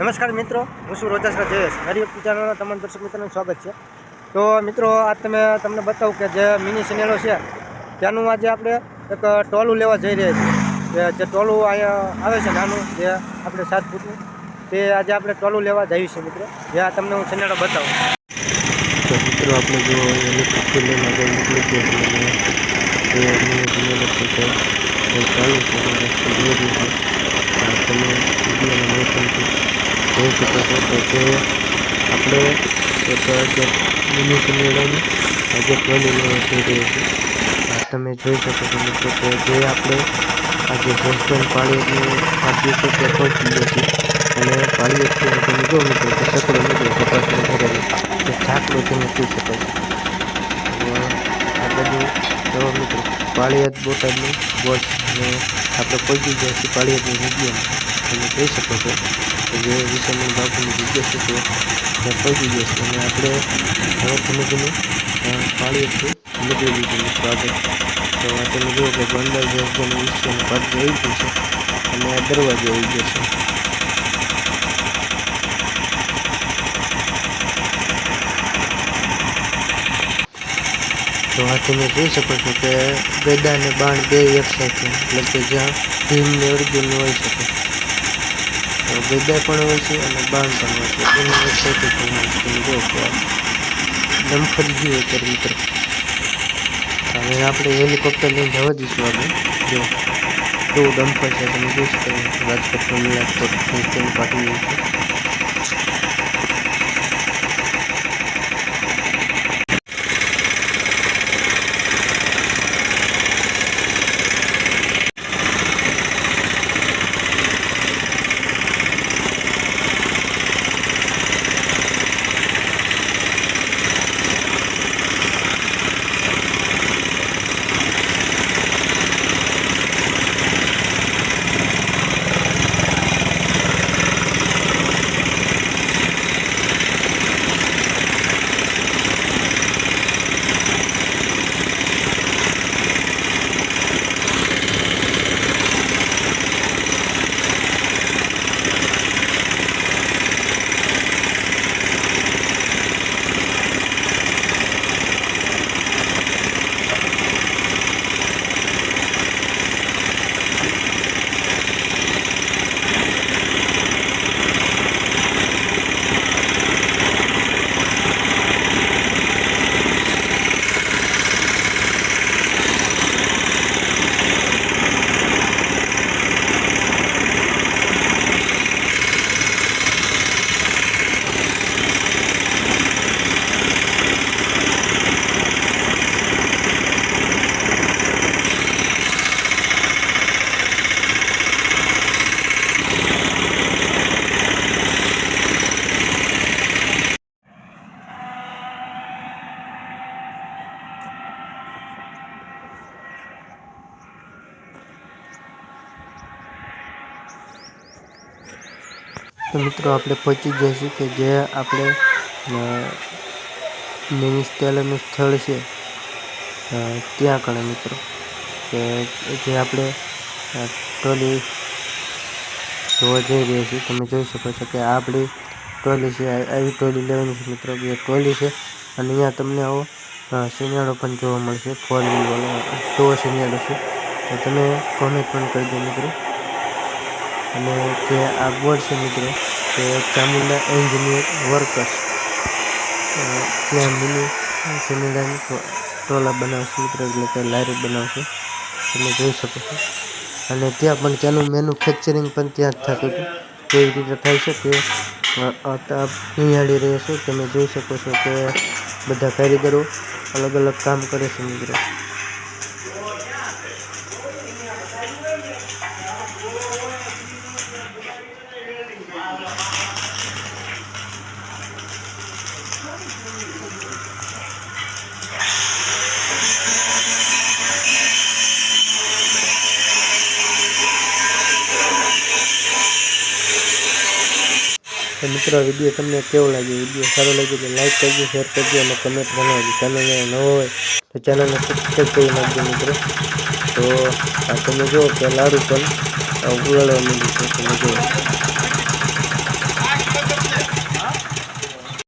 નમસ્કાર મિત્રો, હું છું રોજાસરા જયેશ. હરિયુક્તિ ચેનલના તમામ દર્શક મિત્રોનું સ્વાગત છે. તો મિત્રો આજ તમે, તમને બતાવું કે જે મિની સિનેરો છે, ત્યાંનું આજે આપણે એક ટોલું લેવા જઈ રહ્યા છીએ. જે ટોલું અહીંયા આવે છે નાનું, જે આપણે સાત ફૂટનું, તે આજે આપણે ટોલું લેવા જઈએ છીએ મિત્રો. જે આ તમને હું સિનેરો બતાવું. તો મિત્રો, આપણે જો નીકળી છે અને રસ્તો જોઈ રહ્યું છે આ તમે વિડીયોના માધ્યમથી જોઈ શકો છો તો તે આપણે એક જે મિની સિનેડાની આજે ટ્રોલી લેવા જઈ રહ્યો છે આ તમે જોઈ શકો છો મિત્રો કે જે આપણે આજે જસબન પાળીનું આપ્યું છે તે પહોંચી ગયો છે અને પાળીએથી તમે જો મિત્રો કે સકડો મિત્રો કપાસને ભરેલો તે છાકડો તમે જોઈ શકો છો અને આ બધું જો મિત્રો પાળિયાદ બોટાદનું બોટ અને આપણે પહોંચી ગયા છીએ પાળિયાદની મ્યુઝિયમ તમે જોઈ શકો છો જે વિશાલની બાપુની જગ્યા છે તે પહોંચી ગયો છે. અને આપણે હવે ધીમે ધીમે પાળિયાદથી નીકળી દીધું મિત્રો, આગળ. તો તમે જુઓ કે ગોંડલ જે વિશ્વનું પદ આવી ગયું છે, અને આ દરવાજો આવી ગયો છે. તો આ તમે જોઈ શકો છો કે ગદા અને બાણ બે એક સાથે, એટલે કે જ્યાં ભીમ ને અર્જુન હોય શકે તો પણ હોય છે અને બાણ પણ હોય છે. બંને છે તમે જો કે ગયું અત્યારે મિત્રો. હવે આપણે હેલિકોપ્ટર લઈને જવા દઈશું આપણે જો, કેવું ડમ્ફર છે તમે જોઈ શકો. રાજકોટનું મુલાકાત તેની પાટી છે. તો મિત્રો આપણે પહોંચી જઈશું કે જે આપણે અ, મિની સ્ટેલરનું સ્થળ છે ત્યાં કણે મિત્રો. કે જે આપણે ટ્રોલી જોવા જઈ રહ્યા છીએ. તમે જોઈ શકો છો કે આ આપણી ટ્રોલી છે આવી ટ્રોલી લેવાની છે મિત્રો જે ટ્રોલી છે. અને અહીંયા તમને આવો અ, પણ જોવા મળશે ફોર વ્હીલ વાળો ટો શિયાળો છે. તો તમે કોમેન્ટ પણ કરજો મિત્રો. અને જે આ બોર્ડ છે મિત્રો તે ચામુંડા એન્જિનિયર વર્કર્સ ત્યાં મિની સિલિન્ડર ટોલા બનાવશે મિત્રો, એટલે કે લારી બનાવશે. તમે જોઈ શકો છો. અને ત્યાં પણ ત્યાંનું મેન્યુફેક્ચરિંગ પણ ત્યાં જ થતું હતું. કેવી રીતે થાય છે તે નિહાળી રહ્યા છો. તમે જોઈ શકો છો કે બધા કારીગરો અલગ અલગ કામ કરે છે મિત્રો. તો મિત્રો વીડિયો તમને કેવો લાગ્યો? વીડિયો સારો લાગ્યો તો લાઈક કરજો શેર કરજો અને કમેન્ટ બનાવજો ચેનલને ન હોય તો ચેનલને સબસ્ક્રાઈબ કરી નાખજો મિત્રો. તો આ તમે જુઓ કે લાડુ પણ ઉગળવા માંડ્યું છે, તમે જુઓ.